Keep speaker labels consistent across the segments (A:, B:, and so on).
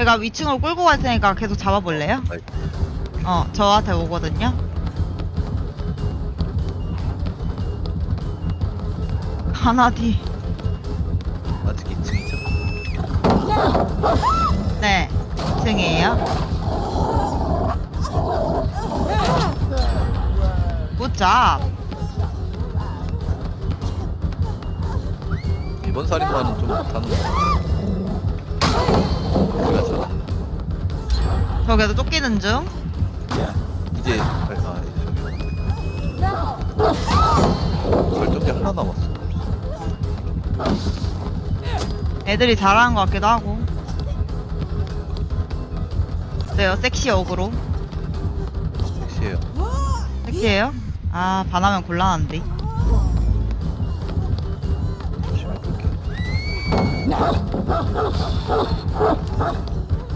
A: 제가 위층으로 끌고 갈 테니까 계속 잡아볼래요?
B: 아이.
A: 어, 저한테 오거든요. 하나디.
B: 아직 2층이죠?
A: 네, 2층이에요. 굿 잡.
B: 이번 살인마는 좀 못하는 거 같아.
A: 저 그래도 쫓기는 중.
B: 이제 발- 아 저기 설정기 하나 남았어.
A: 애들이 잘하는 것 같기도 하고. 어때요? 섹시 어그로?
B: 섹시해요.
A: 섹시해요? 아, 반하면 곤란한데.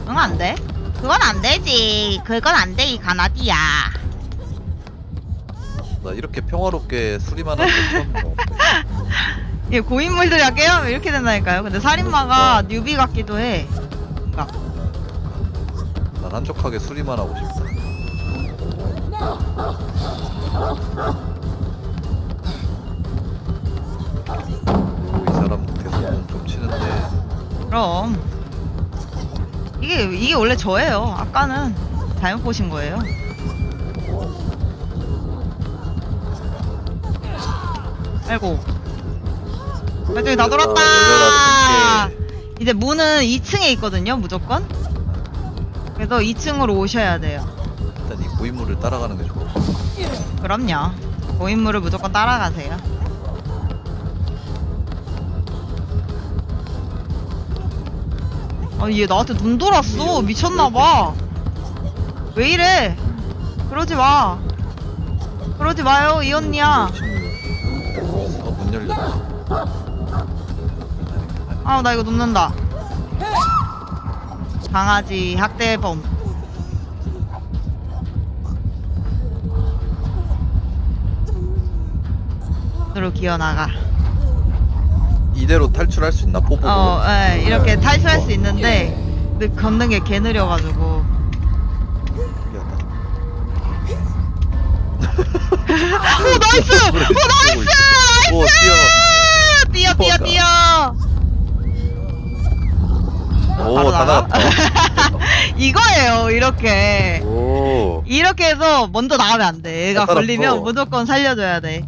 A: 응, 안 돼? 그건 안 되지. 그건 안 돼, 이 가나디야.
B: 나 이렇게 평화롭게 수리만 것 같아.
A: 이게 고인물들이랑 게임하면 이렇게 된다니까요. 근데 살인마가 뉴비 같기도 해. 뭔가.
B: 난 한적하게 수리만 하고 싶다. 오, 이 사람 계속 좀 치는데
A: 그럼. 이게, 이게 원래 저예요. 아까는 잘못 보신 거예요. 아이고. 저기 다
B: 아,
A: 돌았다.
B: 열려라,
A: 이제 문은 2층에 있거든요, 무조건. 그래서 2층으로 오셔야 돼요.
B: 일단 이 고인물을 따라가는 게 좋아.
A: 그럼요. 고인물을 무조건 따라가세요. 아, 얘 나한테 눈 돌았어. 미쳤나봐. 왜 이래? 그러지 마. 그러지 마요, 이 언니야.
B: 어, 문 열렸다.
A: 아, 나 이거 눕는다. 강아지 학대범. 으로 기어나가.
B: 이대로 탈출할 수 있나 포보?
A: 어, 예, 이렇게 탈출할 수 있는데 근데 걷는 게 개 느려가지고. 오, 나이스! 오, 나이스!
B: 오,
A: 나이스! 뛰어, 뛰어,
B: 뛰어. 오,
A: 바로
B: 다
A: 나가?
B: 나갔다.
A: 이거예요, 이렇게.
B: 오.
A: 이렇게 해서 먼저 나가면 안 돼. 얘가
B: 따라
A: 걸리면. 무조건 살려줘야 돼.